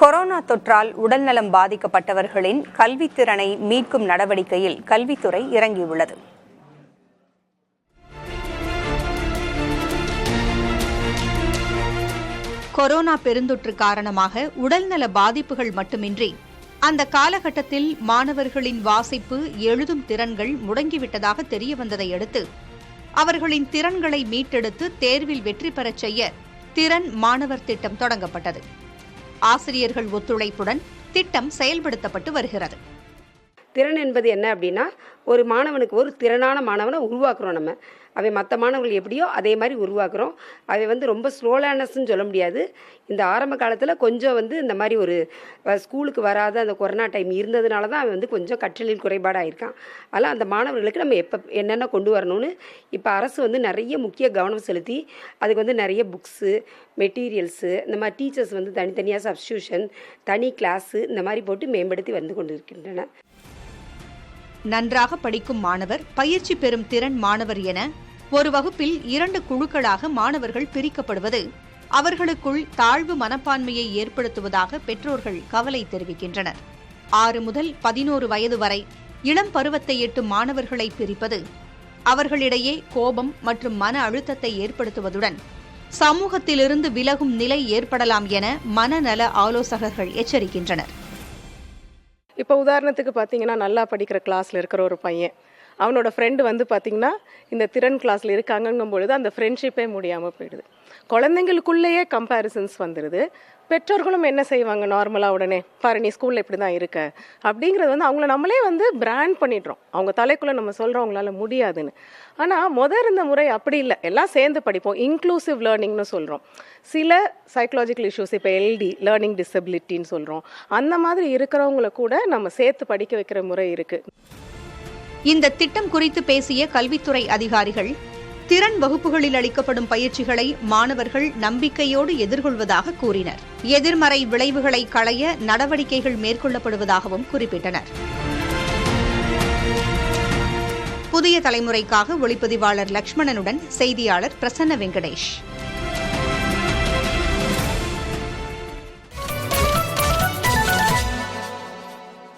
Corona தொற்றால் உடல்நலம் பாதிக்கப்பட்டவர்களின் கல்வித்திறனை மீட்கும் நடவடிக்கையில் கல்வித்துறை இறங்கியுள்ளது. கொரோனா பெருந்தொற்று காரணமாக உடல்நல பாதிப்புகள் மட்டுமின்றி அந்த காலகட்டத்தில் மாணவர்களின் வாசிப்பு எழுதும் திறன்கள் முடங்கிவிட்டதாக தெரிய வந்ததை அடுத்து அவர்களின் திறன்களை மீட்டெடுத்து தேர்வில் வெற்றி பெறச் செய்ய திறன் மாணவர் திட்டம் தொடங்கப்பட்டது. ஆசிரியர்கள் ஒத்துழைப்புடன் திட்டம் செயல்படுத்தப்பட்டு வருகிறது. திறன் என்பது என்ன அப்படின்னா ஒரு மாணவனுக்கு ஒரு திறனான மாணவனை உருவாக்குறோம் நம்ம. அவை மற்ற மாணவர்கள் எப்படியோ அதே மாதிரி உருவாக்குறோம். அவை வந்து ரொம்ப ஸ்லோலேனஸ்ன்னு சொல்ல முடியாது. இந்த ஆரம்ப காலத்தில் கொஞ்சம் வந்து இந்த மாதிரி ஒரு ஸ்கூலுக்கு வராத அந்த கொரோனா டைம் இருந்ததுனால தான் அவன் வந்து கொஞ்சம் கற்றலில் குறைபாடாக இருக்கான் அதனால் அந்த மாணவர்களுக்கு நம்ம எப்போ என்னென்ன கொண்டு வரணும்னு இப்போ அரசு வந்து நிறைய முக்கிய கவனம் செலுத்தி அதுக்கு வந்து நிறைய புக்ஸு மெட்டீரியல்ஸு இந்த மாதிரி டீச்சர்ஸ் வந்து தனித்தனியாக சப்ஸ்டியூஷன் தனி கிளாஸு இந்த மாதிரி போட்டு மேம்படுத்தி வந்து கொண்டு இருக்கின்றன நன்றாக படிக்கும் மாணவர் பயிற்சி பெறும் திறன் மாணவர் என ஒரு வகுப்பில் இரண்டு குழுக்களாக மாணவர்கள் பிரிக்கப்படுவது அவர்களுக்குள் தாழ்வு மனப்பான்மையை ஏற்படுத்துவதாக பெற்றோர்கள் கவலை தெரிவிக்கின்றனர். ஆறு முதல் பதினோரு வயது வரை இளம் பருவத்தை எட்டும் மாணவர்களை பிரிப்பது அவர்களிடையே கோபம் மற்றும் மன அழுத்தத்தை ஏற்படுத்துவதுடன் சமூகத்திலிருந்து விலகும் நிலை ஏற்படலாம் என மனநல ஆலோசகர்கள் எச்சரிக்கின்றனர். இப்போ உதாரணத்துக்கு பார்த்தீங்கன்னா நல்லா படிக்கிற கிளாஸில் இருக்கிற ஒரு பையன். அவனோட ஃப்ரெண்டு வந்து பார்த்திங்கன்னா இந்த திறன் கிளாஸில் இருக்காங்கங்கும் பொழுது அந்த ஃப்ரெண்ட்ஷிப்பே முடியாமல் போயிடுது. குழந்தைங்களுக்குள்ளேயே கம்பேரிசன்ஸ் வந்துடுது பெற்றோர்களும் என்ன செய்வாங்க? நார்மலாக உடனே பாரு நீ ஸ்கூலில் இப்படி தான் இருக்க. அப்படிங்கிறது வந்து அவங்கள நம்மளே வந்து பிராண்ட் பண்ணிடுறோம். அவங்க தலைக்குள்ளே நம்ம சொல்கிறோம் அவங்களால முடியாதுன்னு. ஆனால் முத இருந்த முறை அப்படி இல்லை. எல்லாம் சேர்ந்து படிப்போம். இன்க்ளூசிவ் லேர்னிங்னு சொல்கிறோம் சில சைக்கலாஜிக்கல் இஷ்யூஸ் இப்போ எல்டி லேர்னிங் டிசபிலிட்டின்னு சொல்கிறோம் அந்த மாதிரி இருக்கிறவங்கள கூட நம்ம சேர்த்து படிக்க வைக்கிற முறை இருக்குது இந்த திட்டம் குறித்து பேசிய கல்வித்துறை அதிகாரிகள் திறன் வகுப்புகளில் அளிக்கப்படும் பயிற்சிகளை மாணவர்கள் நம்பிக்கையோடு எதிர்கொள்வதாக கூறினர். எதிர்மறை விளைவுகளை களைய நடவடிக்கைகள் மேற்கொள்ளப்படுவதாகவும் குறிப்பிட்டனர். புதிய தலைமுறைக்காக ஒளிப்பதிவாளர் லக்ஷ்மணனுடன் செய்தியாளர் பிரசன்ன வெங்கடேஷ்.